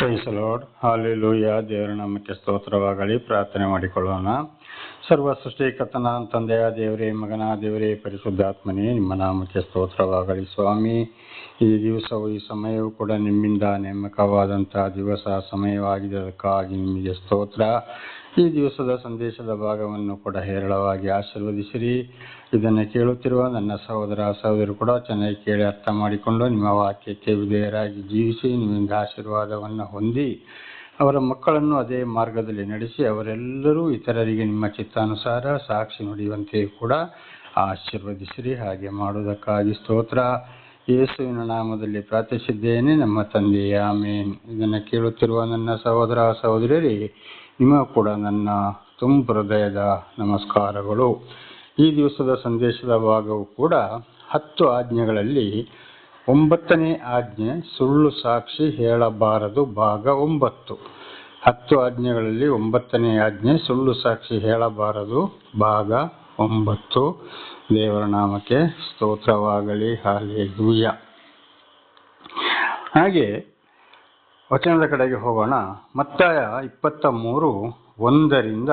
ಹಾಲಿ hallelujah ದೇವರ ನಾಮಕ್ಕೆ ಸ್ತೋತ್ರವಾಗಲಿ. ಪ್ರಾರ್ಥನೆ ಮಾಡಿಕೊಳ್ಳೋಣ. ಸರ್ವ ಸೃಷ್ಟಿಕರ್ತನ ತಂದೆಯ ದೇವರೇ, ಮಗನ ದೇವರೇ, ಪರಿಶುದ್ಧಾತ್ಮನೇ, ನಿಮ್ಮ ನಾಮಕ್ಕೆ ಸ್ತೋತ್ರವಾಗಲಿ ಸ್ವಾಮಿ. ಈ ದಿವಸವು, ಈ ಸಮಯವೂ ಕೂಡ ನಿಮ್ಮಿಂದ ನೇಮಕವಾದಂತಹ ದಿವಸ ಸಮಯವಾಗಿದೆ ಅದಕ್ಕಾಗಿ ನಿಮಗೆ ಸ್ತೋತ್ರ. ಈ ದಿವಸದ ಸಂದೇಶದ ಭಾಗವನ್ನು ಕೂಡ ಹೇರಳವಾಗಿ ಆಶೀರ್ವದಿಸಿರಿ. ಇದನ್ನು ಕೇಳುತ್ತಿರುವ ನನ್ನ ಸಹೋದರ ಸಹೋದರಿ ಕೂಡ ಚೆನ್ನಾಗಿ ಕೇಳಿ ಅರ್ಥ ಮಾಡಿಕೊಂಡು ನಿಮ್ಮ ವಾಕ್ಯಕ್ಕೆ ವಿಧೇಯರಾಗಿ ಜೀವಿಸಿ, ನಿಮ್ಮಿಂದ ಆಶೀರ್ವಾದವನ್ನು ಹೊಂದಿ, ಅವರ ಮಕ್ಕಳನ್ನು ಅದೇ ಮಾರ್ಗದಲ್ಲಿ ನಡೆಸಿ, ಅವರೆಲ್ಲರೂ ಇತರರಿಗೆ ನಿಮ್ಮ ಚಿತ್ತಾನುಸಾರ ಸಾಕ್ಷಿ ನುಡಿಯುವಂತೆ ಕೂಡ ಆಶೀರ್ವದಿಸಿರಿ. ಹಾಗೆ ಮಾಡುವುದಕ್ಕಾಗಿ ಸ್ತೋತ್ರ. ಯೇಸುವಿನ ನಾಮದಲ್ಲಿ ಪ್ರಾರ್ಥಿಸಿದ್ದೇನೆ. ನಮ್ಮ ತಂದೆಯ, ಆಮೇನ್. ಇದನ್ನು ಕೇಳುತ್ತಿರುವ ನನ್ನ ಸಹೋದರ ಸಹೋದರಿಯರಿಗೆ ನಿಮಗೂ ಕೂಡ ನನ್ನ ತುಂಬ ಹೃದಯದ ನಮಸ್ಕಾರಗಳು. ಈ ದಿವಸದ ಸಂದೇಶದ ಭಾಗವು ಕೂಡ ಹತ್ತು ಆಜ್ಞೆಗಳಲ್ಲಿ ಒಂಬತ್ತನೇ ಆಜ್ಞೆ ಸುಳ್ಳು ಸಾಕ್ಷಿ ಹೇಳಬಾರದು ಭಾಗ ಒಂಬತ್ತು. ಹತ್ತು ಆಜ್ಞೆಗಳಲ್ಲಿ ಒಂಬತ್ತನೇ ಆಜ್ಞೆ ಸುಳ್ಳು ಸಾಕ್ಷಿ ಹೇಳಬಾರದು ಭಾಗ ಒಂಬತ್ತು ದೇವರ ನಾಮಕ್ಕೆ ಸ್ತೋತ್ರವಾಗಲಿ. ಹಾಲೆಲೂಯ ಹಾಗೆ ವಚನದ ಕಡೆಗೆ ಹೋಗೋಣ. ಮತ್ತಾಯ ಇಪ್ಪತ್ತ ಮೂರು ಒಂದರಿಂದ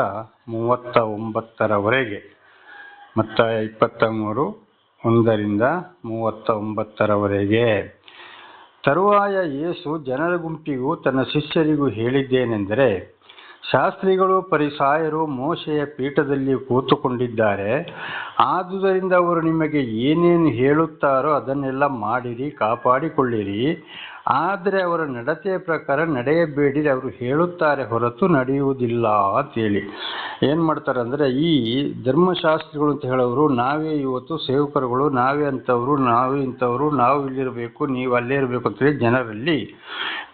ಮೂವತ್ತ ಒಂಬತ್ತರವರೆಗೆ ಮತ್ತಾಯ ಇಪ್ಪತ್ತ ಮೂರು ಒಂದರಿಂದ ಮೂವತ್ತ ಒಂಬತ್ತರವರೆಗೆ ತರುವಾಯ ಯೇಸು ಜನರ ಗುಂಪಿಗೂ ತನ್ನ ಶಿಷ್ಯರಿಗೂ ಹೇಳಿದ್ದೇನೆಂದರೆ ಶಾಸ್ತ್ರಿಗಳು, ಪರಿಸಾಯರು ಮೋಶೆಯ ಪೀಠದಲ್ಲಿ ಕೂತುಕೊಂಡಿದ್ದಾರೆ. ಆದುದರಿಂದ ಅವರು ನಿಮಗೆ ಏನೇನು ಹೇಳುತ್ತಾರೋ ಅದನ್ನೆಲ್ಲ ಮಾಡಿರಿ, ಕಾಪಾಡಿಕೊಳ್ಳಿರಿ. ಆದರೆ ಅವರ ನಡತೆಯ ಪ್ರಕಾರ ನಡೆಯಬೇಡಿರಿ, ಅವರು ಹೇಳುತ್ತಾರೆ ಹೊರತು ನಡೆಯುವುದಿಲ್ಲ ಅಂತೇಳಿ ಏನು ಮಾಡ್ತಾರೆ ಅಂದರೆ, ಈ ಧರ್ಮಶಾಸ್ತ್ರಿಗಳು ಅಂತ ಹೇಳೋರು, ನಾವೇ ಇವತ್ತು ಸೇವಕರುಗಳು, ನಾವೇ ಅಂಥವ್ರು ನಾವೇ ಇಂಥವ್ರು, ನಾವು ಇಲ್ಲಿರಬೇಕು, ನೀವು ಅಲ್ಲೇ ಇರಬೇಕು ಅಂತೇಳಿ ಜನರಲ್ಲಿ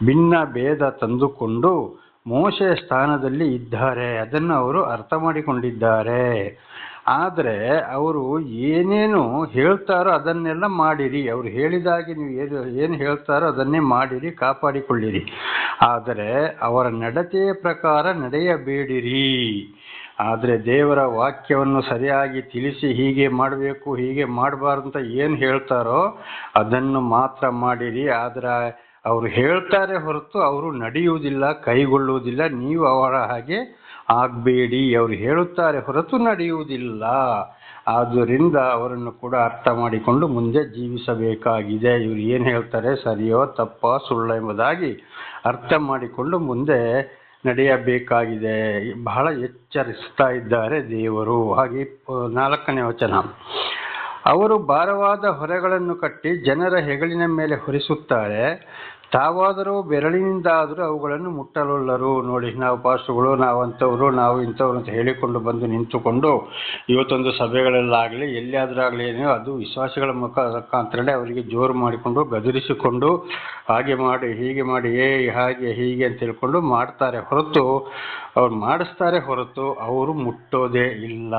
ಭಿನ್ನ ಭೇದ ತಂದುಕೊಂಡು ಮೋಶೆಯ ಸ್ಥಾನದಲ್ಲಿ ಇದ್ದಾರೆ. ಅದನ್ನು ಅವರು ಅರ್ಥ ಮಾಡಿಕೊಂಡಿದ್ದಾರೆ. ಆದರೆ ಅವರು ಏನೇನು ಹೇಳ್ತಾರೋ ಅದನ್ನೆಲ್ಲ ಮಾಡಿರಿ. ಅವರು ಹೇಳಿದಾಗೆ ನೀವು ಏನು ಏನು ಹೇಳ್ತಾರೋ ಅದನ್ನೇ ಮಾಡಿರಿ, ಕಾಪಾಡಿಕೊಳ್ಳಿರಿ. ಆದರೆ ಅವರ ನಡತೆಯ ಪ್ರಕಾರ ನಡೆಯಬೇಡಿರಿ. ಆದರೆ ದೇವರ ವಾಕ್ಯವನ್ನು ಸರಿಯಾಗಿ ತಿಳಿಸಿ ಹೀಗೆ ಮಾಡಬೇಕು, ಹೀಗೆ ಮಾಡಬಾರ್ದು ಅಂತ ಏನು ಹೇಳ್ತಾರೋ ಅದನ್ನು ಮಾತ್ರ ಮಾಡಿರಿ. ಆದರೆ ಅವರು ಹೇಳ್ತಾರೆ ಹೊರತು ಅವರು ನಡೆಯುವುದಿಲ್ಲ, ಕೈಗೊಳ್ಳುವುದಿಲ್ಲ, ನೀವು ಅವರ ಹಾಗೆ ಆಗಬೇಡಿ. ಅವರು ಹೇಳುತ್ತಾರೆ ಹೊರತು ನಡೆಯುವುದಿಲ್ಲ. ಆದ್ದರಿಂದ ಅವರನ್ನು ಕೂಡ ಅರ್ಥ ಮಾಡಿಕೊಂಡು ಮುಂದೆ ಜೀವಿಸಬೇಕಾಗಿದೆ. ಇವರು ಏನು ಹೇಳ್ತಾರೆ? ಸರಿಯೋ ತಪ್ಪೋ ಸುಳ್ಳು ಎಂಬುದಾಗಿ ಅರ್ಥ ಮಾಡಿಕೊಂಡು ಮುಂದೆ ನಡೆಯಬೇಕಾಗಿದೆ. ಬಹಳ ಎಚ್ಚರಿಸ್ತಾ ಇದ್ದಾರೆ ದೇವರು. ಹಾಗೆ ನಾಲ್ಕನೇ ವಚನ. ಅವರು ಭಾರವಾದ ಹೊರೆಗಳನ್ನು ಕಟ್ಟಿ ಜನರ ಹೆಗಲಿನ ಮೇಲೆ ಹೊರಿಸುತ್ತಾರೆ. ತಾವಾದರೂ ಬೆರಳಿನಿಂದಾದರೂ ಅವುಗಳನ್ನು ಮುಟ್ಟಲೊಲ್ಲರು. ನೋಡಿ, ನಾವು ಪಾಸ್ಟ್ರುಗಳು ನಾವು ಅಂಥವ್ರು, ನಾವು ಇಂಥವ್ರು ಅಂತ ಹೇಳಿಕೊಂಡು ಬಂದು ನಿಂತುಕೊಂಡು ಇವತ್ತೊಂದು ಸಭೆಗಳಲ್ಲಾಗಲಿ ಎಲ್ಲಿಯಾದರೂ ಆಗಲಿ ಏನೋ ಅದು ವಿಶ್ವಾಸಿಗಳ ಮುಖ ಮುಖಾಂತರನೇ ಅವರಿಗೆ ಜೋರು ಮಾಡಿಕೊಂಡು, ಗದರಿಸಿಕೊಂಡು, ಹಾಗೆ ಮಾಡಿ, ಹೀಗೆ ಮಾಡಿ, ಏ, ಹಾಗೆ, ಹೀಗೆ ಅಂತ ಹೇಳ್ಕೊಂಡು ಮಾಡ್ತಾರೆ ಹೊರತು, ಅವ್ರು ಮಾಡಿಸ್ತಾರೆ ಹೊರತು ಅವರು ಮುಟ್ಟೋದೇ ಇಲ್ಲ.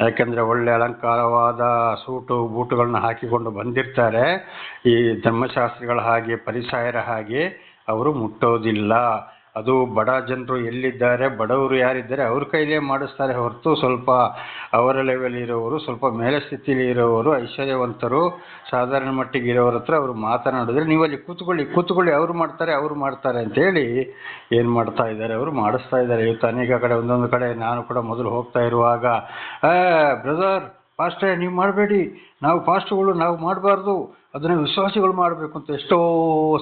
ಯಾಕೆಂದರೆ ಒಳ್ಳೆ ಅಲಂಕಾರವಾದ ಸೂಟು ಬೂಟುಗಳನ್ನ ಹಾಕಿಕೊಂಡು ಬಂದಿರ್ತಾರೆ. ಈ ಧರ್ಮಶಾಸ್ತ್ರಿಗಳ ಹಾಗೆ ಪರಿಸಾಯರ ಹಾಗೆ ಅವರು ಮುಟ್ಟೋದಿಲ್ಲ. ಅದು ಬಡ ಜನರು ಎಲ್ಲಿದ್ದಾರೆ, ಬಡವರು ಯಾರಿದ್ದಾರೆ, ಅವ್ರ ಕೈಲೇ ಮಾಡಿಸ್ತಾರೆ ಹೊರತು ಸ್ವಲ್ಪ ಅವರ ಲೆವೆಲ್ ಇರೋರು, ಸ್ವಲ್ಪ ಮೇಲೆ ಸ್ಥಿತಿಲಿ ಇರೋರು, ಐಶ್ವರ್ಯವಂತರು, ಸಾಧಾರಣ ಮಟ್ಟಿಗೆ ಇರೋರ ಹತ್ರ ಅವರು ಮಾತನಾಡಿದ್ರೆ ನೀವು ಅಲ್ಲಿ ಕೂತ್ಕೊಳ್ಳಿ ಕೂತ್ಕೊಳ್ಳಿ, ಅವರು ಮಾಡ್ತಾರೆ ಅವರು ಮಾಡ್ತಾರೆ ಅಂತೇಳಿ ಏನು ಮಾಡ್ತಾ ಇದ್ದಾರೆ, ಅವರು ಮಾಡಿಸ್ತಾ ಇದ್ದಾರೆ. ಇವತ್ತು ಅನೇಕ ಕಡೆ ಒಂದೊಂದು ಕಡೆ, ನಾನು ಕೂಡ ಮೊದಲು ಹೋಗ್ತಾ ಇರುವಾಗ ಬ್ರದರ್ ಫಾಸ್ಟೇ ನೀವು ಮಾಡಬೇಡಿ. ನಾವು ಫಾಸ್ಟ್ಗಳು ನಾವು ಮಾಡಬಾರ್ದು. ಅದನ್ನು ವಿಶ್ವಾಸಿಗಳು ಮಾಡಬೇಕು ಅಂತ ಎಷ್ಟೋ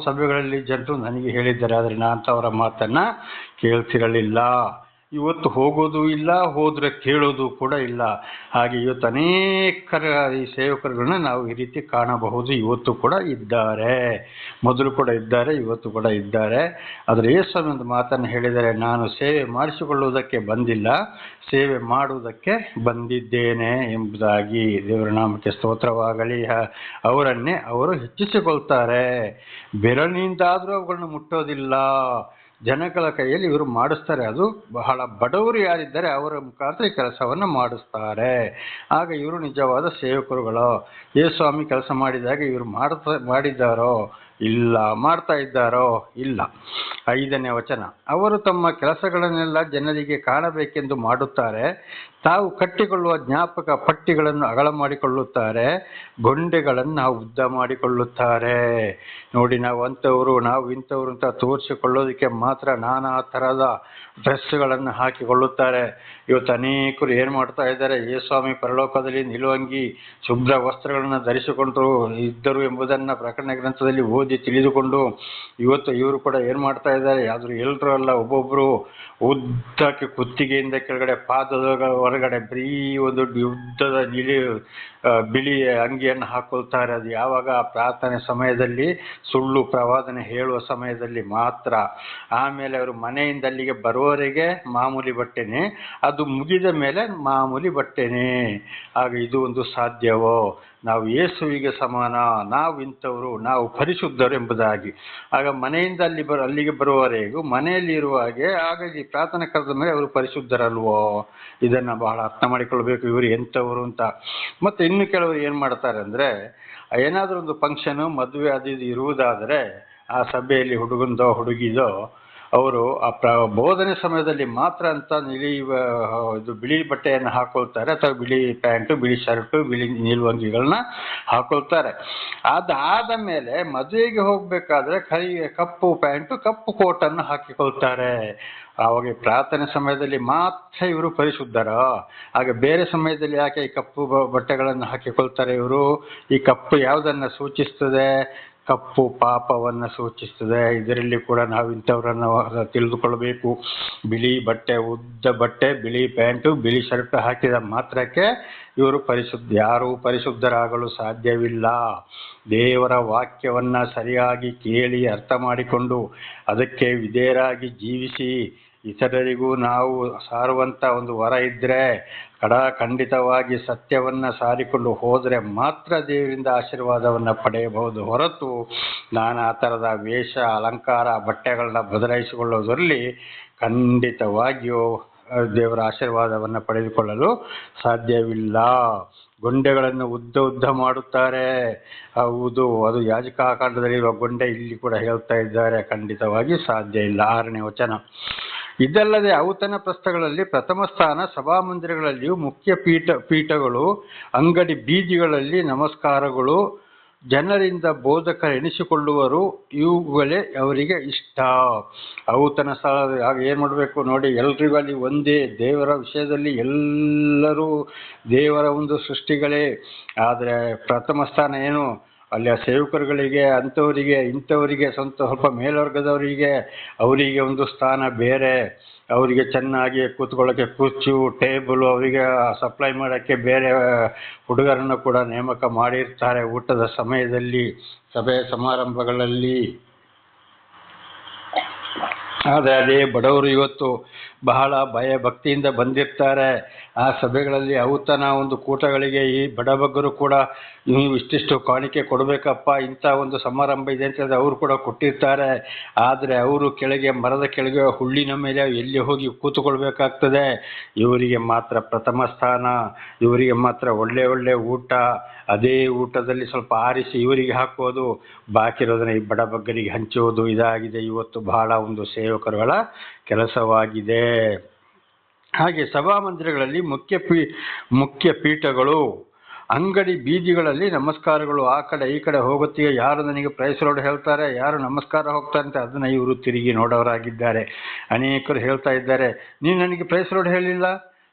ಸಭೆಗಳಲ್ಲಿ ಜನರು ನನಗೆ ಹೇಳಿದ್ದಾರೆ. ಆದರೆ ನಾನು ಅಂಥವರ ಮಾತನ್ನು ಕೇಳ್ತಿರಲಿಲ್ಲ. ಇವತ್ತು ಹೋಗೋದು ಇಲ್ಲ, ಹೋದರೆ ಕೇಳೋದು ಕೂಡ ಇಲ್ಲ. ಹಾಗೆ ಇವತ್ತು ಅನೇಕರ ಈ ಸೇವಕರುಗಳನ್ನ ನಾವು ಈ ರೀತಿ ಕಾಣಬಹುದು. ಇವತ್ತು ಕೂಡ ಇದ್ದಾರೆ. ಮೊದಲು ಕೂಡ ಇದ್ದಾರೆ, ಇವತ್ತು ಕೂಡ ಇದ್ದಾರೆ. ಆದರೆ ಯೇಸು ಒಂದು ಮಾತನ್ನು ಹೇಳಿದರೆ, ನಾನು ಸೇವೆ ಮಾಡಿಸಿಕೊಳ್ಳುವುದಕ್ಕೆ ಬಂದಿಲ್ಲ, ಸೇವೆ ಮಾಡುವುದಕ್ಕೆ ಬಂದಿದ್ದೇನೆ ಎಂಬುದಾಗಿ ದೇವರ ನಾಮಕ್ಕೆ ಸ್ತೋತ್ರವಾಗಲಿ. ಅವರನ್ನೇ ಅವರು ಹೆಚ್ಚಿಸಿಕೊಳ್ತಾರೆ. ಬೆರಳಿನಿಂದಾದರೂ ಅವುಗಳನ್ನು ಮುಟ್ಟೋದಿಲ್ಲ. ಜನಗಳ ಕೈಯಲ್ಲಿ ಇವರು ಮಾಡಿಸ್ತಾರೆ. ಅದು ಬಹಳ ಬಡವರು ಯಾರಿದ್ದಾರೆ ಅವರ ಮುಖಾಂತರ ಈ ಕೆಲಸವನ್ನು ಮಾಡಿಸ್ತಾರೆ. ಆಗ ಇವರು ನಿಜವಾದ ಸೇವಕರುಗಳು. ಏ ಸ್ವಾಮಿ ಕೆಲಸ ಮಾಡಿದಾಗ ಇವರು ಮಾಡ್ತಾ, ಮಾಡಿದ್ದಾರೋ? ಇಲ್ಲ. ಮಾಡ್ತಾ ಇದ್ದಾರೋ? ಇಲ್ಲ. ಐದನೇ ವಚನ. ಅವರು ತಮ್ಮ ಕೆಲಸಗಳನ್ನೆಲ್ಲ ಜನರಿಗೆ ಕಾಣಬೇಕೆಂದು ಮಾಡುತ್ತಾರೆ. ತಾವು ಕಟ್ಟಿಕೊಳ್ಳುವ ಜ್ಞಾಪಕ ಪಟ್ಟಿಗಳನ್ನು ಅಗಲ ಮಾಡಿಕೊಳ್ಳುತ್ತಾರೆ, ಗೊಂಡೆಗಳನ್ನು ಉದ್ದ ಮಾಡಿಕೊಳ್ಳುತ್ತಾರೆ. ನೋಡಿ, ನಾವು ಅಂಥವರು, ನಾವು ಇಂಥವ್ರು ಅಂತ ತೋರಿಸಿಕೊಳ್ಳೋದಕ್ಕೆ ಮಾತ್ರ ನಾನಾ ಥರದ ಡ್ರೆಸ್ಗಳನ್ನು ಹಾಕಿಕೊಳ್ಳುತ್ತಾರೆ. ಇವತ್ತು ಅನೇಕರು ಏನು ಮಾಡ್ತಾ ಇದ್ದಾರೆ, ಯೇಸ್ವಾಮಿ ಪರಲೋಕದಲ್ಲಿ ನಿಲುವಂಗಿ ಶುಭ್ರ ವಸ್ತ್ರಗಳನ್ನು ಧರಿಸಿಕೊಂಡು ಇದ್ದರು ಎಂಬುದನ್ನು ಪ್ರಕರಣ ಗ್ರಂಥದಲ್ಲಿ ಓದಿ ತಿಳಿದುಕೊಂಡು ಇವತ್ತು ಇವರು ಕೂಡ ಏನು ಮಾಡ್ತಾ ಇದ್ದಾರೆ, ಆದರೂ ಎಲ್ಲರೂ ಅಲ್ಲ, ಒಬ್ಬೊಬ್ಬರು ಉದ್ದಕ್ಕೆ ಕುತ್ತಿಗೆಯಿಂದ ಕೆಳಗಡೆ ಪಾದದ ಹೊರಗಡೆ ಬರೀ ಒಂದು ಉದ್ದದ ನೀಲಿ ಬಿಳಿ ಅಂಗಿಯನ್ನು ಹಾಕೊಳ್ತಾರೆ. ಅದು ಯಾವಾಗ? ಪ್ರಾರ್ಥನೆ ಸಮಯದಲ್ಲಿ, ಸುಳ್ಳು ಪ್ರವಾದನೆ ಹೇಳುವ ಸಮಯದಲ್ಲಿ ಮಾತ್ರ. ಆಮೇಲೆ ಅವರು ಮನೆಯಿಂದ ಅಲ್ಲಿಗೆ ಬರುವವರೆಗೆ ಮಾಮೂಲಿ ಬಟ್ಟೆನೆ, ಅದು ಮುಗಿದ ಮೇಲೆ ಮಾಮೂಲಿ ಬಟ್ಟೆನೆ. ಆಗ ಇದು ಒಂದು ಸಾಧ್ಯವೋ? ನಾವು ಯೇಸುವಿಗೆ ಸಮಾನ, ನಾವು ಇಂಥವರು, ನಾವು ಪರಿಶುದ್ಧರು ಎಂಬುದಾಗಿ. ಆಗ ಮನೆಯಿಂದ ಅಲ್ಲಿ ಬರೋ ಅಲ್ಲಿಗೆ ಬರುವವರೆಗೂ ಮನೆಯಲ್ಲಿ ಇರುವ ಹಾಗೆ, ಹಾಗಾಗಿ ಪ್ರಾರ್ಥನೆ ಕರೆದ ಮೇಲೆ ಅವರು ಪರಿಶುದ್ಧರಲ್ವೋ? ಇದನ್ನು ಬಹಳ ಅರ್ಥ ಮಾಡಿಕೊಳ್ಬೇಕು ಇವರು ಎಂಥವರು ಅಂತ. ಮತ್ತು ಇನ್ನು ಕೆಲವರು ಏನು ಮಾಡ್ತಾರೆ ಅಂದರೆ, ಏನಾದರೂ ಒಂದು ಫಂಕ್ಷನು ಮದುವೆ, ಅದು ಇದು ಇರುವುದಾದರೆ, ಆ ಸಭೆಯಲ್ಲಿ ಹುಡುಗಂದೋ, ಹುಡುಗಿದೋ ಅವರು ಆ ಪ್ರ, ಬೋಧನೆ ಸಮಯದಲ್ಲಿ ಮಾತ್ರ ಅಂತ ನೀಲಿ ಇದು ಬಿಳಿ ಬಟ್ಟೆಯನ್ನು ಹಾಕೊಳ್ತಾರೆ ಅಥವಾ ಬಿಳಿ ಪ್ಯಾಂಟು, ಬಿಳಿ ಶರ್ಟು, ಬಿಳಿ ನಿಲುವಂಗಿಗಳನ್ನ ಹಾಕೊಳ್ತಾರೆ. ಅದಾದ ಮೇಲೆ ಮದುವೆಗೆ ಹೋಗಬೇಕಾದ್ರೆ ಕೈ ಕಪ್ಪು ಪ್ಯಾಂಟು, ಕಪ್ಪು ಕೋಟನ್ನು ಹಾಕಿಕೊಳ್ತಾರೆ. ಆವಾಗ ಪ್ರಾರ್ಥನೆ ಸಮಯದಲ್ಲಿ ಮಾತ್ರ ಇವರು ಪರಿಶುದ್ಧರ. ಹಾಗೆ ಬೇರೆ ಸಮಯದಲ್ಲಿ ಯಾಕೆ ಈ ಕಪ್ಪು ಬಟ್ಟೆಗಳನ್ನು ಹಾಕಿಕೊಳ್ತಾರೆ ಇವರು? ಈ ಕಪ್ಪು ಯಾವುದನ್ನು ಸೂಚಿಸ್ತದೆ? ಕಪ್ಪು ಪಾಪವನ್ನು ಸೂಚಿಸ್ತದೆ. ಇದರಲ್ಲಿ ಕೂಡ ನಾವು ಇಂಥವರನ್ನು ತಿಳಿದುಕೊಳ್ಳಬೇಕು. ಬಿಳಿ ಬಟ್ಟೆ, ಉದ್ದ ಬಟ್ಟೆ, ಬಿಳಿ ಪ್ಯಾಂಟು, ಬಿಳಿ ಶರ್ಟ್ ಹಾಕಿದ ಮಾತ್ರಕ್ಕೆ ಇವರು ಪರಿಶುದ್ಧ. ಯಾರೂ ಪರಿಶುದ್ಧರಾಗಲು ಸಾಧ್ಯವಿಲ್ಲ. ದೇವರ ವಾಕ್ಯವನ್ನ ಸರಿಯಾಗಿ ಕೇಳಿ ಅರ್ಥ ಮಾಡಿಕೊಂಡು ಅದಕ್ಕೆ ವಿಧೇಯರಾಗಿ ಜೀವಿಸಿ. ಇತರರಿಗೂ ನಾವು ಸಾರುವಂಥ ಒಂದು ವರ ಇದ್ದರೆ ಕಡ ಖಂಡಿತವಾಗಿ ಸತ್ಯವನ್ನು ಸಾರಿಕೊಂಡು ಹೋದರೆ ಮಾತ್ರ ದೇವರಿಂದ ಆಶೀರ್ವಾದವನ್ನು ಪಡೆಯಬಹುದು ಹೊರತು ನಾನಾ ಥರದ ವೇಷ, ಅಲಂಕಾರ, ಬಟ್ಟೆಗಳನ್ನ ಬದಲಾಯಿಸಿಕೊಳ್ಳೋದರಲ್ಲಿ ಖಂಡಿತವಾಗಿಯೂ ದೇವರ ಆಶೀರ್ವಾದವನ್ನು ಪಡೆದುಕೊಳ್ಳಲು ಸಾಧ್ಯವಿಲ್ಲ. ಗೊಂಡೆಗಳನ್ನು ಉದ್ದ ಉದ್ದ ಮಾಡುತ್ತಾರೆ. ಹೌದು, ಅದು ಯಾಜಕಾಕಾಂಡದಲ್ಲಿರುವ ಗೊಂಡೆ ಇಲ್ಲಿ ಕೂಡ ಹೇಳ್ತಾ ಇದ್ದಾರೆ. ಖಂಡಿತವಾಗಿ ಸಾಧ್ಯ ಇಲ್ಲ. ಆರನೇ ವಚನ. ಇದಲ್ಲದೆ ಔತಣ ಪ್ರಸ್ಥಗಳಲ್ಲಿ ಪ್ರಥಮ ಸ್ಥಾನ ಸಭಾಮಂದಿರಗಳಲ್ಲಿಯೂ ಮುಖ್ಯ ಪೀಠ, ಪೀಠಗಳು, ಅಂಗಡಿ ಬೀದಿಗಳಲ್ಲಿ ನಮಸ್ಕಾರಗಳು. ಜನರಿಂದ ಬೋಧಕ ಎನಿಸಿಕೊಳ್ಳುವರು, ಇವುಗಳೇ ಅವರಿಗೆ ಇಷ್ಟ. ಔತಣ ಸ್ಥಳ ಆಗ ಏನು ಮಾಡಬೇಕು ನೋಡಿ, ಎಲ್ರಿಗೂ ಅಲ್ಲಿ ಒಂದೇ ದೇವರ ವಿಷಯದಲ್ಲಿ ಎಲ್ಲರೂ ದೇವರ ಒಂದು ಸೃಷ್ಟಿಗಳೇ. ಆದರೆ ಪ್ರಥಮ ಸ್ಥಾನ ಏನು? ಅಲ್ಲಿ ಸೇವಕರುಗಳಿಗೆ, ಅಂಥವರಿಗೆ, ಇಂಥವರಿಗೆ ಸ್ವಂತ, ಸ್ವಲ್ಪ ಮೇಲ್ವರ್ಗದವರಿಗೆ, ಅವರಿಗೆ ಒಂದು ಸ್ಥಾನ ಬೇರೆ. ಅವರಿಗೆ ಚೆನ್ನಾಗಿ ಕೂತ್ಕೊಳ್ಳೋಕ್ಕೆ ಕುರ್ಚು, ಟೇಬಲು, ಅವರಿಗೆ ಸಪ್ಲೈ ಮಾಡೋಕ್ಕೆ ಬೇರೆ ಹುಡುಗರನ್ನು ಕೂಡ ನೇಮಕ ಮಾಡಿರ್ತಾರೆ ಊಟದ ಸಮಯದಲ್ಲಿ, ಸಭೆ ಸಮಾರಂಭಗಳಲ್ಲಿ. ಆದರೆ ಅದೇ ಬಡವರು ಇವತ್ತು ಬಹಳ ಭಯ ಭಕ್ತಿಯಿಂದ ಬಂದಿರ್ತಾರೆ. ಆ ಸಭೆಗಳಲ್ಲಿ ಔತನ ಒಂದು ಕೂಟಗಳಿಗೆ ಈ ಬಡಬಗ್ಗರು ಕೂಡ ನೀವು ಇಷ್ಟಿಷ್ಟು ಕಾಣಿಕೆ ಕೊಡಬೇಕಪ್ಪ, ಇಂಥ ಒಂದು ಸಮಾರಂಭ ಇದೆ ಅಂತ ಅವರು ಕೂಡ ಕೊಟ್ಟಿರ್ತಾರೆ. ಆದರೆ ಅವರು ಕೆಳಗೆ, ಮರದ ಕೆಳಗೆ ಹುಳ್ಳಿನ ಮೇಲೆ ಎಲ್ಲಿ ಹೋಗಿ ಕೂತುಕೊಳ್ಬೇಕಾಗ್ತದೆ? ಇವರಿಗೆ ಮಾತ್ರ ಪ್ರಥಮ ಸ್ಥಾನ, ಇವರಿಗೆ ಮಾತ್ರ ಒಳ್ಳೆ ಒಳ್ಳೆ ಊಟ, ಅದೇ ಊಟದಲ್ಲಿ ಸ್ವಲ್ಪ ಆರಿಸಿ ಇವರಿಗೆ ಹಾಕೋದು ಬಾಕಿರೋದನ್ನ ಈ ಬಡಬಗ್ಗರಿಗೆ ಹಂಚುವುದು ಇದಾಗಿದೆ. ಇವತ್ತು ಬಹಳ ಒಂದು ಸೇವಕರುಗಳ ಕೆಲಸವಾಗಿದೆ. ಹಾಗೆ ಸಭಾ ಮಂದಿರಗಳಲ್ಲಿ ಮುಖ್ಯ ಪೀ, ಮುಖ್ಯ ಪೀಠಗಳು, ಅಂಗಡಿ ಬೀದಿಗಳಲ್ಲಿ ನಮಸ್ಕಾರಗಳು, ಆ ಕಡೆ ಈ ಕಡೆ ಹೋಗುತ್ತೀಯ, ಯಾರು ನನಗೆ ಪ್ರೈಸ್ ರೋಡ್ ಹೇಳ್ತಾರೆ, ಯಾರು ನಮಸ್ಕಾರ ಹೋಗ್ತಾರೆ ಅಂತ ಅದನ್ನ ಇವರು ತಿರುಗಿ ನೋಡೋರಾಗಿದ್ದಾರೆ ಅನೇಕರು ಹೇಳ್ತಾ ಇದ್ದಾರೆ, ನೀನು ನನಗೆ ಪ್ರೈಸ್ ರೋಡ್ ಹೇಳಿಲ್ಲ?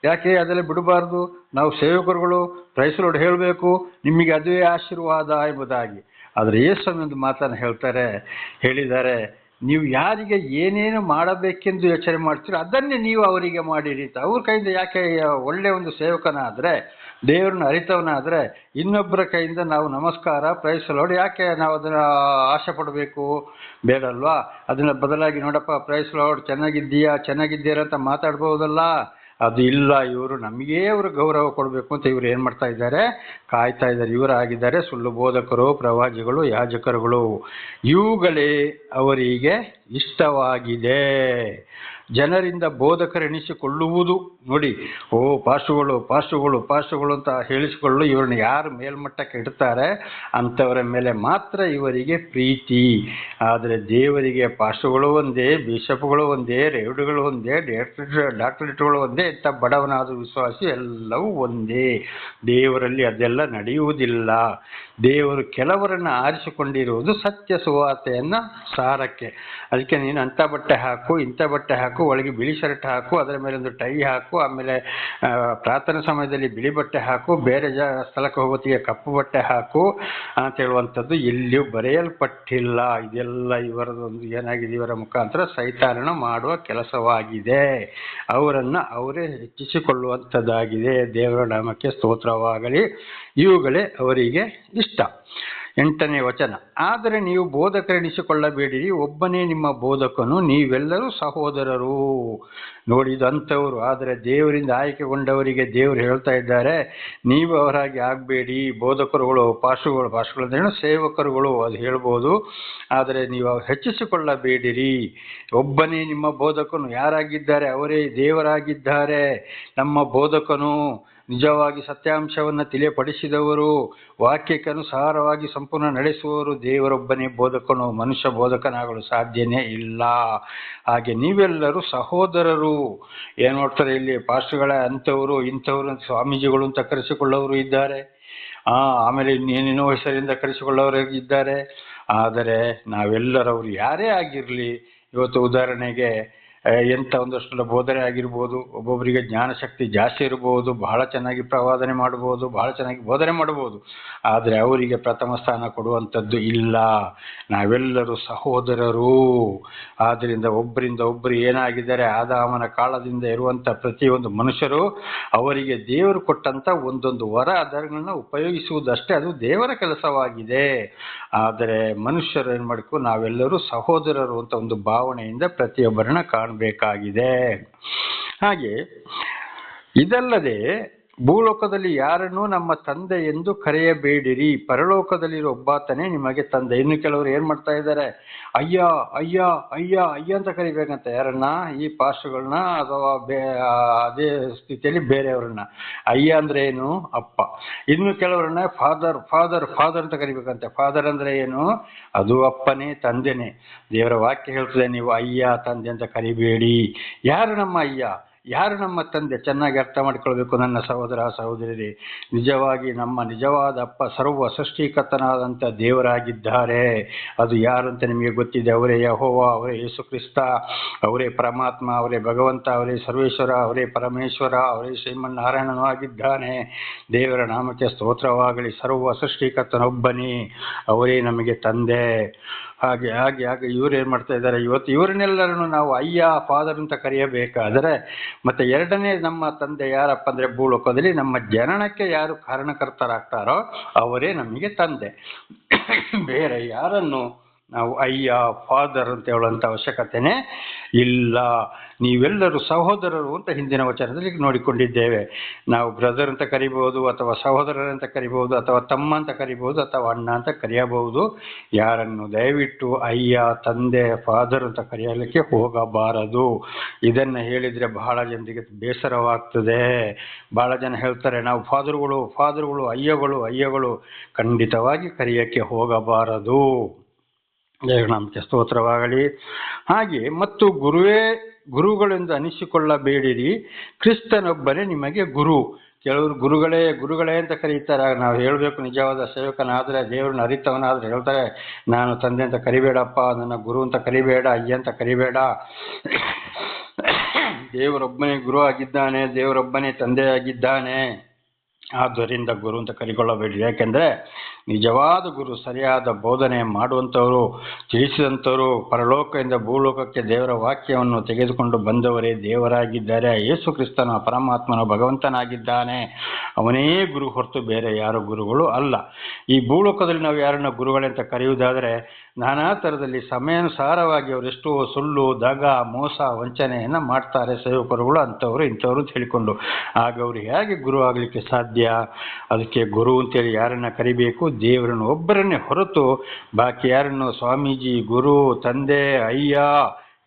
ಯಾಕೆ ಅದೆಲ್ಲ ಬಿಡಬಾರ್ದು? ನಾವು ಸೇವಕರುಗಳು, ಪ್ರೈಸ್ ರೋಡ್ ಹೇಳಬೇಕು, ನಿಮಗೆ ಅದುವೇ ಆಶೀರ್ವಾದ ಎಂಬುದಾಗಿ. ಆದರೆ ಯೇಸು ಒಂದು ಮಾತನ್ನು ಹೇಳ್ತಾರೆ, ಹೇಳಿದ್ದಾರೆ ನೀವು ಯಾರಿಗೆ ಏನೇನು ಮಾಡಬೇಕೆಂದು ಯೋಚನೆ ಮಾಡ್ತೀರೋ ಅದನ್ನೇ ನೀವು ಅವರಿಗೆ ಮಾಡಿರಿ ಅವ್ರ ಕೈಯಿಂದ ಯಾಕೆ ಒಳ್ಳೆ ಒಂದು ಸೇವಕನಾದರೆ, ದೇವ್ರನ್ನ ಅರಿತವನಾದರೆ, ಇನ್ನೊಬ್ಬರ ಕೈಯಿಂದ ನಾವು ನಮಸ್ಕಾರ ಪ್ರೈಸಲೋಡ್ ಯಾಕೆ ನಾವು ಅದನ್ನು ಆಶೆ ಪಡಬೇಕು? ಬೇಡಲ್ವಾ ಅದನ್ನು ಬದಲಾಗಿ ನೋಡಪ್ಪ, ಪ್ರೈಸ್ ಲಾರ್ಡ್ ಚೆನ್ನಾಗಿದ್ದೀಯಾ? ಚೆನ್ನಾಗಿದ್ದೀರಾ ಅಂತ ಮಾತಾಡ್ಬೋದಲ್ಲ? ಅದು ಇಲ್ಲ, ಇವರು ನಮಗೇ ಇವರು ಗೌರವ ಕೊಡಬೇಕು ಅಂತ ಇವರು ಏನು ಮಾಡ್ತಾ ಇದ್ದಾರೆ? ಕಾಯ್ತಾ ಇದ್ದಾರೆ. ಇವರಾಗಿದ್ದಾರೆ ಸುಳ್ಳು ಬೋಧಕರು, ಪ್ರವಾದಿಗಳು, ಯಾಜಕರುಗಳು. ಇವುಗಳೇ ಅವರಿಗೆ ಇಷ್ಟವಾಗಿದೆ. ಜನರಿಂದ ಬೋಧಕರೆಣಿಸಿಕೊಳ್ಳುವುದು ನೋಡಿ. ಓ, ಪಾಶುಗಳು ಪಾಶುಗಳು ಪಾಶುಗಳು ಅಂತ ಹೇಳಿಸಿಕೊಳ್ಳಲು ಇವರನ್ನು ಯಾರು ಮೇಲ್ಮಟ್ಟಕ್ಕೆ ಇಡ್ತಾರೆ? ಅಂಥವರ ಮೇಲೆ ಮಾತ್ರ ಇವರಿಗೆ ಪ್ರೀತಿ. ಆದರೆ ದೇವರಿಗೆ ಪಾಶುಗಳು ಒಂದೇ, ಬಿಷಪ್ಗಳು ಒಂದೇ, ರೇವಡುಗಳು ಒಂದೇ ಡಾಕ್ಟರೇಟ್ ಡಾಕ್ಟರೇಟ್ಗಳು ಒಂದೇ, ಇಂಥ ಬಡವನಾದ ವಿಶ್ವಾಸಿ ಎಲ್ಲವೂ ಒಂದೇ. ದೇವರಲ್ಲಿ ಅದೆಲ್ಲ ನಡೆಯುವುದಿಲ್ಲ. ದೇವರು ಕೆಲವರನ್ನು ಆರಿಸಿಕೊಂಡಿರುವುದು ಸತ್ಯ ಸುವಾರ್ತೆಯನ್ನು ಸಾರಕ್ಕೆ. ಅದಕ್ಕೆ ನೀನು ಅಂಥ ಬಟ್ಟೆ ಹಾಕು, ಇಂಥ ಬಟ್ಟೆ ಹಾಕು ಒಳಗೆ ಬಿಳಿ ಶರ್ಟ್ ಹಾಕು, ಅದರ ಮೇಲೆ ಒಂದು ಟೈ ಹಾಕು, ಆಮೇಲೆ ಪ್ರಾರ್ಥನೆ ಸಮಯದಲ್ಲಿ ಬಿಳಿ ಬಟ್ಟೆ ಹಾಕು, ಬೇರೆ ಜ, ಸ್ಥಳಕ್ಕೆ ಹೋಗೋತ್ತಿಗೆ ಕಪ್ಪು ಬಟ್ಟೆ ಹಾಕು ಅಂತ ಹೇಳುವಂಥದ್ದು ಎಲ್ಲಿಯೂ ಬರೆಯಲ್ಪಟ್ಟಿಲ್ಲ. ಇದೆಲ್ಲ ಇವರದೊಂದು ಏನಾಗಿದೆ, ಇವರ ಮುಖಾಂತರ ಸೈತಾನನ ಮಾಡುವ ಕೆಲಸವಾಗಿದೆ. ಅವರನ್ನು ಅವರೇ ಹೆಚ್ಚಿಸಿಕೊಳ್ಳುವಂಥದ್ದಾಗಿದೆ. ದೇವರ ನಾಮಕ್ಕೆ ಸ್ತೋತ್ರವಾಗಲಿ. ಇವುಗಳೇ ಅವರಿಗೆ ಇಷ್ಟ. ಎಂಟನೇ ವಚನ. ಆದರೆ ನೀವು ಬೋಧಕರೆಣಿಸಿಕೊಳ್ಳಬೇಡಿರಿ ಒಬ್ಬನೇ ನಿಮ್ಮ ಬೋಧಕನು, ನೀವೆಲ್ಲರೂ ಸಹೋದರರು. ನೋಡಿದಂಥವರು ಆದರೆ ದೇವರಿಂದ ಆಯ್ಕೆಗೊಂಡವರಿಗೆ ದೇವರು ಹೇಳ್ತಾ ಇದ್ದಾರೆ, ನೀವು ಅವರಾಗಿ ಆಗಬೇಡಿ. ಬೋಧಕರುಗಳು ಪಾಶುಗಳು ಪಾಶುಗಳು ಅಂದ್ರೆ ಸೇವಕರುಗಳು ಅದು ಹೇಳ್ಬೋದು. ಆದರೆ ನೀವು ಹೆಚ್ಚಿಸಿಕೊಳ್ಳಬೇಡಿರಿ. ಒಬ್ಬನೇ ನಿಮ್ಮ ಬೋಧಕನು ಯಾರಾಗಿದ್ದಾರೆ, ಅವರೇ ದೇವರಾಗಿದ್ದಾರೆ. ನಮ್ಮ ಬೋಧಕನು ನಿಜವಾಗಿ ಸತ್ಯಾಂಶವನ್ನು ತಿಳಿಯಪಡಿಸಿದವರು ವಾಕ್ಯಕ್ಕೆ ಅನುಸಾರವಾಗಿ ಸಂಪೂರ್ಣ ನಡೆಸುವವರು ದೇವರೊಬ್ಬನೇ ಬೋಧಕನು ಮನುಷ್ಯ ಬೋಧಕನಾಗಲು ಸಾಧ್ಯನೇ ಇಲ್ಲ. ಹಾಗೆ ನೀವೆಲ್ಲರೂ ಸಹೋದರರು. ಏನು ನೋಡ್ತಾರೆ ಇಲ್ಲಿ ಪಾಸ್ಟ್ಗಳ ಅಂಥವರು, ಇಂಥವರು ಸ್ವಾಮೀಜಿಗಳು ಅಂತ ಕರೆಸಿಕೊಳ್ಳೋರು ಇದ್ದಾರೆ. ಆಮೇಲೆ ಇನ್ನೇನೇನೋ ಹೆಸರಿಂದ ಕರೆಸಿಕೊಳ್ಳೋರು ಇದ್ದಾರೆ. ಆದರೆ ನಾವೆಲ್ಲರವರು ಯಾರೇ ಆಗಿರಲಿ, ಇವತ್ತು ಉದಾಹರಣೆಗೆ ಎಂಥ ಒಂದಷ್ಟು ಬೋಧನೆ ಆಗಿರ್ಬೋದು, ಒಬ್ಬೊಬ್ಬರಿಗೆ ಜ್ಞಾನಶಕ್ತಿ ಜಾಸ್ತಿ ಇರ್ಬೋದು, ಬಹಳ ಚೆನ್ನಾಗಿ ಪ್ರವಾದನೆ ಮಾಡ್ಬೋದು, ಬಹಳ ಚೆನ್ನಾಗಿ ಬೋಧನೆ ಮಾಡ್ಬೋದು. ಆದರೆ ಅವರಿಗೆ ಪ್ರಥಮ ಸ್ಥಾನ ಕೊಡುವಂಥದ್ದು ಇಲ್ಲ. ನಾವೆಲ್ಲರೂ ಸಹೋದರರು. ಆದ್ದರಿಂದ ಒಬ್ಬರಿಂದ ಒಬ್ಬರು ಏನಾಗಿದ್ದಾರೆ, ಆದಾಮನ ಕಾಲದಿಂದ ಇರುವಂಥ ಪ್ರತಿಯೊಂದು ಮನುಷ್ಯರು ಅವರಿಗೆ ದೇವರು ಕೊಟ್ಟಂಥ ಒಂದೊಂದು ವರ ಅದರನ್ನು ಉಪಯೋಗಿಸುವುದಷ್ಟೇ, ಅದು ದೇವರ ಕೆಲಸವಾಗಿದೆ. ಆದರೆ ಮನುಷ್ಯರು ಏನು ಮಾಡಬೇಕು ನಾವೆಲ್ಲರೂ ಸಹೋದರರು ಅಂತ ಒಂದು ಭಾವನೆಯಿಂದ ಪ್ರತಿಯೊಬ್ಬರನ್ನ ಕಾಣಬೇಕಾಗಿದೆ. ಹಾಗೆ ಇದಲ್ಲದೆ ಭೂಲೋಕದಲ್ಲಿ ಯಾರನ್ನು ನಮ್ಮ ತಂದೆ ಎಂದು ಕರೆಯಬೇಡಿರಿ. ಪರಲೋಕದಲ್ಲಿರೋ ಒಬ್ಬಾತನೇ ನಿಮಗೆ ತಂದೆ. ಇನ್ನು ಕೆಲವರು ಏನ್ ಮಾಡ್ತಾ ಇದ್ದಾರೆ? ಅಯ್ಯ ಅಯ್ಯ ಅಯ್ಯ ಅಯ್ಯ ಅಂತ ಕರಿಬೇಕಂತ. ಯಾರನ್ನ? ಈ ಪಾಸ್ಟ್ಗಳನ್ನ ಅಥವಾ ಬೇ ಅದೇ ಸ್ಥಿತಿಯಲ್ಲಿ ಬೇರೆಯವ್ರನ್ನ. ಅಯ್ಯ ಅಂದ್ರೆ ಏನು? ಅಪ್ಪ. ಇನ್ನು ಕೆಲವರನ್ನ ಫಾದರ್ ಫಾದರ್ ಫಾದರ್ ಅಂತ ಕರಿಬೇಕಂತೆ. ಫಾದರ್ ಅಂದ್ರೆ ಏನು? ಅದು ಅಪ್ಪನೇ, ತಂದೆನೇ. ದೇವರ ವಾಕ್ಯ ಹೇಳ್ತದೆ, ನೀವು ಅಯ್ಯ, ತಂದೆ ಅಂತ ಕರಿಬೇಡಿ. ಯಾರು ನಮ್ಮ ಅಯ್ಯ? ಯಾರು ನಮ್ಮ ತಂದೆ ಚೆನ್ನಾಗಿ ಅರ್ಥ ಮಾಡ್ಕೊಳ್ಬೇಕು ನನ್ನ ಸಹೋದರ ಸಹೋದರಿ ನಿಜವಾಗಿ ನಮ್ಮ ನಿಜವಾದ ಅಪ್ಪ ಸರ್ವ ಸೃಷ್ಟಿಕರ್ತನಾದಂಥ ದೇವರಾಗಿದ್ದಾರೆ. ಅದು ಯಾರು ಅಂತ ನಿಮಗೆ ಗೊತ್ತಿದೆ? ಅವರೇ ಯಹೋವ, ಅವರೇ ಯೇಸು ಕ್ರಿಸ್ತ ಅವರೇ ಪರಮಾತ್ಮ, ಅವರೇ ಭಗವಂತ, ಅವರೇ ಸರ್ವೇಶ್ವರ, ಅವರೇ ಪರಮೇಶ್ವರ, ಅವರೇ ಶ್ರೀಮನ್ನಾರಾಯಣನೂ ಆಗಿದ್ದಾನೆ. ದೇವರ ನಾಮಕ್ಕೆ ಸ್ತೋತ್ರವಾಗಲಿ. ಸರ್ವ ಸೃಷ್ಟಿಕರ್ತನೊಬ್ಬನೇ ಅವರೇ ನಮಗೆ ತಂದೆ. ಹಾಗೆ ಹಾಗೆ ಹಾಗೆ ಇವ್ರು ಏನು ಮಾಡ್ತಾ ಇದ್ದಾರೆ? ಇವತ್ತು ಇವರನ್ನೆಲ್ಲರನ್ನು ನಾವು ಅಯ್ಯ, ಫಾದರ್ ಅಂತ ಕರೆಯಬೇಕಾದರೆ, ಮತ್ತೆ ಎರಡನೇ ನಮ್ಮ ತಂದೆ ಯಾರಪ್ಪ ಅಂದರೆ ಭೂಲೋಕದಲ್ಲಿ ನಮ್ಮ ಜನನಕ್ಕೆ ಯಾರು ಕಾರಣಕರ್ತರಾಗ್ತಾರೋ ಅವರೇ ನಮಗೆ ತಂದೆ. ಬೇರೆ ಯಾರನ್ನು ನಾವು ಅಯ್ಯ, ಫಾದರ್ ಅಂತ ಹೇಳುವಂತ ಅವಶ್ಯಕತೆನೇ ಇಲ್ಲ, ನೀವೆಲ್ಲರೂ ಸಹೋದರರು ಅಂತ ಹಿಂದಿನ ವಚನದಲ್ಲಿ ನೋಡಿಕೊಂಡಿದ್ದೇವೆ. ನಾವು ಬ್ರದರ್ ಅಂತ ಕರಿಬಹುದು ಅಥವಾ ಸಹೋದರರಂತ ಕರಿಬಹುದು ಅಥವಾ ತಮ್ಮ ಅಂತ ಕರಿಬಹುದು ಅಥವಾ ಅಣ್ಣ ಅಂತ ಕರೆಯಬಹುದು. ಯಾರನ್ನು ದಯವಿಟ್ಟು ಅಯ್ಯ, ತಂದೆ ಫಾದರ್ ಅಂತ ಕರೆಯಲಿಕ್ಕೆ ಹೋಗಬಾರದು. ಇದನ್ನು ಹೇಳಿದರೆ ಬಹಳ ಜನರಿಗೆ ಬೇಸರವಾಗ್ತದೆ. ಬಹಳ ಜನ ಹೇಳ್ತಾರೆ, ನಾವು ಫಾದರ್ಗಳು ಫಾದರ್ಗಳು ಅಯ್ಯಗಳು ಅಯ್ಯಗಳು, ಖಂಡಿತವಾಗಿ ಕರೆಯೋಕ್ಕೆ ಹೋಗಬಾರದು. ದೇವರ ನಾಮಕ್ಕೆ ಸ್ತೋತ್ರವಾಗಲಿ. ಹಾಗೆ, ಮತ್ತು ಗುರುವೇ, ಗುರುಗಳೆಂದು ಅನಿಸಿಕೊಳ್ಳಬೇಡಿರಿ. ಕ್ರಿಸ್ತನೊಬ್ಬನೇ ನಿಮಗೆ ಗುರು. ಕೆಲವರು ಗುರುಗಳೇ ಗುರುಗಳೇ ಅಂತ ಕರೀತಾರೆ. ನಾವು ಹೇಳಬೇಕು, ನಿಜವಾದ ಸೇವಕನಾದರೆ, ದೇವ್ರನ್ನ ಅರಿತವನಾದರೆ ಹೇಳ್ತಾರೆ, ನಾನು ತಂದೆ ಅಂತ ಕರಿಬೇಡಪ್ಪ, ನನ್ನ ಗುರು ಅಂತ ಕರಿಬೇಡ, ಅಯ್ಯ ಅಂತ ಕರಿಬೇಡ. ದೇವರೊಬ್ಬನೇ ಗುರು ಆಗಿದ್ದಾನೆ ದೇವರೊಬ್ಬನೇ ತಂದೆ ಆಗಿದ್ದಾನೆ ಆದ್ದರಿಂದ ಗುರು ಅಂತ ಕರಿಕೊಳ್ಳಬೇಡಿ. ಯಾಕೆಂದರೆ ನಿಜವಾದ ಗುರು, ಸರಿಯಾದ ಬೋಧನೆ ಮಾಡುವಂಥವರು ತಿಳಿಸಿದಂಥವರು ಪರಲೋಕದಿಂದ ಭೂಲೋಕಕ್ಕೆ ದೇವರ ವಾಕ್ಯವನ್ನು ತೆಗೆದುಕೊಂಡು ಬಂದವರೇ ದೇವರಾಗಿದ್ದಾರೆ. ಯೇಸು ಕ್ರಿಸ್ತನ ಪರಮಾತ್ಮನ ಭಗವಂತನಾಗಿದ್ದಾನೆ. ಅವನೇ ಗುರು ಹೊರತು ಬೇರೆ ಯಾರು ಗುರುಗಳು ಅಲ್ಲ. ಈ ಭೂಲೋಕದಲ್ಲಿ ನಾವು ಯಾರನ್ನ ಗುರುಗಳಂತ ಕರೆಯುವುದಾದರೆ, ನಾನಾ ಥರದಲ್ಲಿ ಸಮಯಾನುಸಾರವಾಗಿ ಅವರೆಷ್ಟೋ ಸುಳ್ಳು, ದಗ, ಮೋಸ, ವಂಚನೆಯನ್ನು ಮಾಡ್ತಾರೆ ಸೇವಕರುಗಳು ಅಂಥವರು ಇಂಥವರು ಹೇಳಿಕೊಂಡು. ಆಗ ಅವರು ಹೇಗೆ ಗುರು ಆಗಲಿಕ್ಕೆ ಸಾಧ್ಯ? ಅದಕ್ಕೆ ಗುರು ಅಂತೇಳಿ ಯಾರನ್ನು ಕರಿಬೇಕು? ದೇವರನ್ನು ಒಬ್ಬರನ್ನೇ ಹೊರತು ಬಾಕಿ ಯಾರನ್ನು? ಸ್ವಾಮೀಜಿ, ಗುರು, ತಂದೆ, ಅಯ್ಯ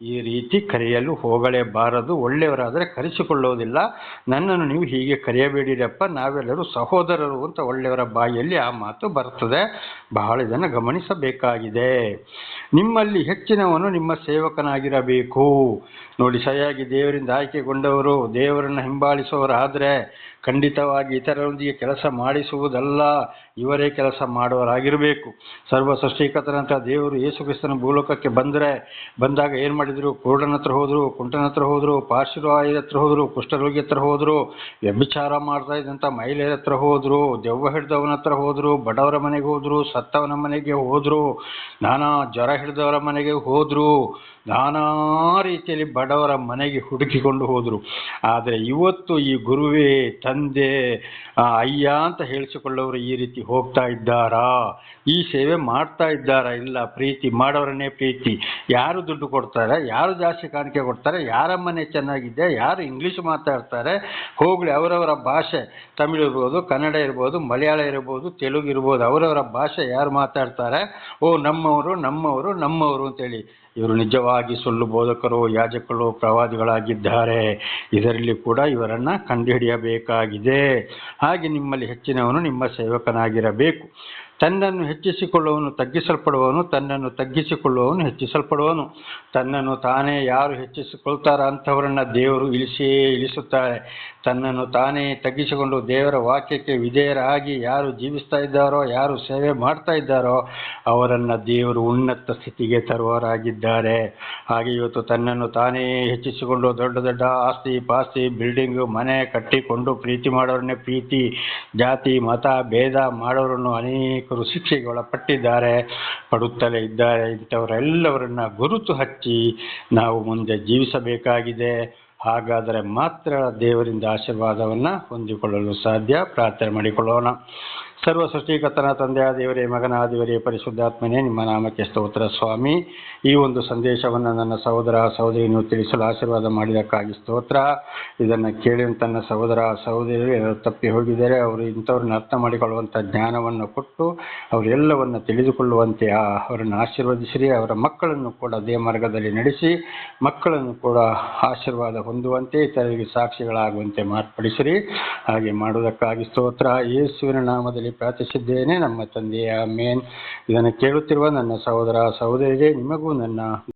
ಈ ರೀತಿ ಕರೆಯಲು ಹೋಗಲೇಬಾರದು. ಒಳ್ಳೆಯವರಾದರೆ ಕರೆಸಿಕೊಳ್ಳೋದಿಲ್ಲ ನನ್ನನ್ನು ನೀವು ಹೀಗೆ ಕರೆಯಬೇಡಿರಪ್ಪ. ನಾವೆಲ್ಲರೂ ಸಹೋದರರು ಅಂತ ಒಳ್ಳೆಯವರ ಬಾಯಿಯಲ್ಲಿ ಆ ಮಾತು ಬರ್ತದೆ. ಬಹಳ ಜನ ಗಮನಿಸಬೇಕಾಗಿದೆ. ನಿಮ್ಮಲ್ಲಿ ಹೆಚ್ಚಿನವನು ನಿಮ್ಮ ಸೇವಕನಾಗಿರಬೇಕು. ನೋಡಿ, ಸರಿಯಾಗಿ ದೇವರಿಂದ ಆಯ್ಕೆಗೊಂಡವರು ದೇವರನ್ನು ಹಿಂಬಾಲಿಸುವವರಾದರೆ ಖಂಡಿತವಾಗಿ ಇತರರೊಂದಿಗೆ ಕೆಲಸ ಮಾಡಿಸುವುದಲ್ಲ, ಇವರೇ ಕೆಲಸ ಮಾಡುವರಾಗಿರಬೇಕು ಸರ್ವ ಸೃಷ್ಟಿಕರ್ತನಂತಹ ದೇವರು ಯೇಸು ಕ್ರಿಸ್ತನ ಭೂಲೋಕಕ್ಕೆ ಬಂದರೆ, ಬಂದಾಗ ಏನು ಮಾಡಿದರು? ಕುರುಡನ ಹತ್ರ ಹೋದರು, ಕುಂಟನ ಹತ್ರ ಹೋದರು ಪಾರ್ಶ್ವವಾಯು ಹತ್ರ ಹೋದರು ಕುಷ್ಠರೋಗಿ ಹತ್ರ ಹೋದರು, ವ್ಯಭಿಚಾರ ಮಾಡ್ತಾ ಇದ್ದಂಥ ಮಹಿಳೆಯರ ಹತ್ರ ಹೋದರು, ದೆವ್ವ ಹಿಡಿದವನ ಹತ್ರ ಹೋದರು, ಬಡವರ ಮನೆಗೆ ಹೋದರು, ಸತ್ತವನ ಮನೆಗೆ ಹೋದರು, ನಾನಾ ಜ್ವರ ಹಿಡಿದವರ ಮನೆಗೆ ಹೋದರು, ನಾನಾ ರೀತಿಯಲ್ಲಿ ಬಡವರ ಮನೆಗೆ ಹುಡುಕಿಕೊಂಡು ಹೋದರು. ಆದರೆ ಇವತ್ತು ಈ ಗುರುವೇ ತಂದೆ ಅಯ್ಯ ಅಂತ ಹೇಳಿಸಿಕೊಳ್ಳೋರು ಈ ರೀತಿ ಹೋಗ್ತಾ ಇದ್ದಾರಾ? ಈ ಸೇವೆ ಮಾಡ್ತಾ ಇದ್ದಾರಾ? ಇಲ್ಲ, ಪ್ರೀತಿ ಮಾಡೋರನ್ನೇ ಪ್ರೀತಿ. ಯಾರು ದುಡ್ಡು ಕೊಡ್ತಾರೆ? ಯಾರು ಜಾಸ್ತಿ ಕಾಣಿಕೆ ಕೊಡ್ತಾರೆ? ಯಾರ ಮನೆ ಚೆನ್ನಾಗಿದೆ? ಯಾರು ಇಂಗ್ಲೀಷ್ ಮಾತಾಡ್ತಾರೆ? ಹೋಗಲಿ, ಅವರವರ ಭಾಷೆ. ತಮಿಳು ಇರ್ಬೋದು, ಕನ್ನಡ ಇರ್ಬೋದು, ಮಲಯಾಳ ಇರ್ಬೋದು, ತೆಲುಗು ಇರ್ಬೋದು, ಅವರವರ ಭಾಷೆ ಯಾರು ಮಾತಾಡ್ತಾರೆ? ಓ, ನಮ್ಮವರು ನಮ್ಮವರು ನಮ್ಮವರು ಅಂತೇಳಿ. ಇವರು ನಿಜವಾಗಿ ಸುಳ್ಳು ಬೋಧಕರು, ಯಾಜಕರು, ಪ್ರವಾದಿಗಳಾಗಿದ್ದಾರೆ. ಇದರಲ್ಲಿ ಕೂಡ ಇವರನ್ನು ಕಂಡುಹಿಡಿಯಬೇಕಾಗಿದೆ. ಹಾಗೆ ನಿಮ್ಮಲ್ಲಿ ಹೆಚ್ಚಿನವನು ನಿಮ್ಮ ಸೇವಕನಾಗಿರಬೇಕು. ತನ್ನನ್ನು ಹೆಚ್ಚಿಸಿಕೊಳ್ಳುವವನು ತಗ್ಗಿಸಲ್ಪಡುವವನು, ತನ್ನನ್ನು ತಗ್ಗಿಸಿಕೊಳ್ಳುವವನು ಹೆಚ್ಚಿಸಲ್ಪಡುವನು ತನ್ನನ್ನು ತಾನೇ ಯಾರು ಹೆಚ್ಚಿಸಿಕೊಳ್ತಾರ ಅಂಥವರನ್ನು ದೇವರು ಇಳಿಸಿಯೇ ಇಳಿಸುತ್ತಾರೆ. ತನ್ನನ್ನು ತಾನೇ ತಗ್ಗಿಸಿಕೊಂಡು ದೇವರ ವಾಕ್ಯಕ್ಕೆ ವಿಧೇಯರಾಗಿ ಯಾರು ಜೀವಿಸ್ತಾ ಇದ್ದಾರೋ, ಯಾರು ಸೇವೆ ಮಾಡ್ತಾ ಇದ್ದಾರೋ, ಅವರನ್ನು ದೇವರು ಉನ್ನತ ಸ್ಥಿತಿಗೆ ತರುವವರಾಗಿದ್ದಾರೆ. ಹಾಗೆ ಇವತ್ತು ತನ್ನನ್ನು ತಾನೇ ಹೆಚ್ಚಿಸಿಕೊಂಡು ದೊಡ್ಡ ದೊಡ್ಡ ಆಸ್ತಿ ಪಾಸ್ತಿ, ಬಿಲ್ಡಿಂಗು, ಮನೆ ಕಟ್ಟಿಕೊಂಡು ಪ್ರೀತಿ ಮಾಡೋರನ್ನೇ ಪ್ರೀತಿ, ಜಾತಿ, ಮತ, ಭೇದ ಮಾಡೋರನ್ನು ಅನೇಕರು ಶಿಕ್ಷೆಗೆ ಒಳಪಟ್ಟಿದ್ದಾರೆ, ಪಡುತ್ತಲೇ ಇದ್ದಾರೆ. ಇಂಥವರೆಲ್ಲವರನ್ನ ಗುರುತು ಹಚ್ಚಿ ನಾವು ಮುಂದೆ ಜೀವಿಸಬೇಕಾಗಿದೆ. ಹಾಗಾದರೆ ಮಾತ್ರ ದೇವರಿಂದ ಆಶೀರ್ವಾದವನ್ನು ಹೊಂದಿಕೊಳ್ಳಲು ಸಾಧ್ಯ. ಪ್ರಾರ್ಥನೆ ಮಾಡಿಕೊಳ್ಳೋಣ. ಸರ್ವ ಸೃಷ್ಟಿಕರ್ತನ ತಂದೆಯ ದೇವರೇ ಮಗನ ದೇವರೇ, ಪರಿಶುದ್ಧಾತ್ಮನೇ ನಿಮ್ಮ ನಾಮಕ್ಕೆ ಸ್ತೋತ್ರ ಸ್ವಾಮಿ. ಈ ಒಂದು ಸಂದೇಶವನ್ನು ನನ್ನ ಸಹೋದರ ಸಹೋದರಿಯನ್ನು ತಿಳಿಸಲು ಆಶೀರ್ವಾದ ಮಾಡಿದಕ್ಕಾಗಿ ಸ್ತೋತ್ರ. ಇದನ್ನು ಕೇಳಿ ತನ್ನ ಸಹೋದರ ಸಹೋದರಿಯರು ಯಾರು ತಪ್ಪಿ ಹೋಗಿದ್ದಾರೆ, ಅವರು ಇಂಥವ್ರನ್ನ ಅರ್ಥ ಮಾಡಿಕೊಳ್ಳುವಂಥ ಜ್ಞಾನವನ್ನು ಕೊಟ್ಟು ಅವರೆಲ್ಲವನ್ನು ತಿಳಿದುಕೊಳ್ಳುವಂತೆ ಅವರನ್ನು ಆಶೀರ್ವದಿಸಿರಿ. ಅವರ ಮಕ್ಕಳನ್ನು ಕೂಡ ಅದೇ ಮಾರ್ಗದಲ್ಲಿ ನಡೆಸಿ, ಮಕ್ಕಳನ್ನು ಕೂಡ ಆಶೀರ್ವಾದ ಹೊಂದುವಂತೆ, ಇತರರಿಗೆ ಸಾಕ್ಷಿಗಳಾಗುವಂತೆ ಮಾರ್ಪಡಿಸಿರಿ. ಹಾಗೆ ಮಾಡುವುದಕ್ಕಾಗಿ ಸ್ತೋತ್ರ. ಯೇಸುವಿನ ನಾಮದಲ್ಲಿ ಪ್ರಾರ್ಥಿಸಿದ್ದೇನೆ. ನಮ್ಮ ತಂದೆಯ ಮೇನ್ ಇದನ್ನು ಕೇಳುತ್ತಿರುವ ನನ್ನ ಸಹೋದರ ಸಹೋದರಿಗೆ ನಿಮಗೂ ನನ್ನ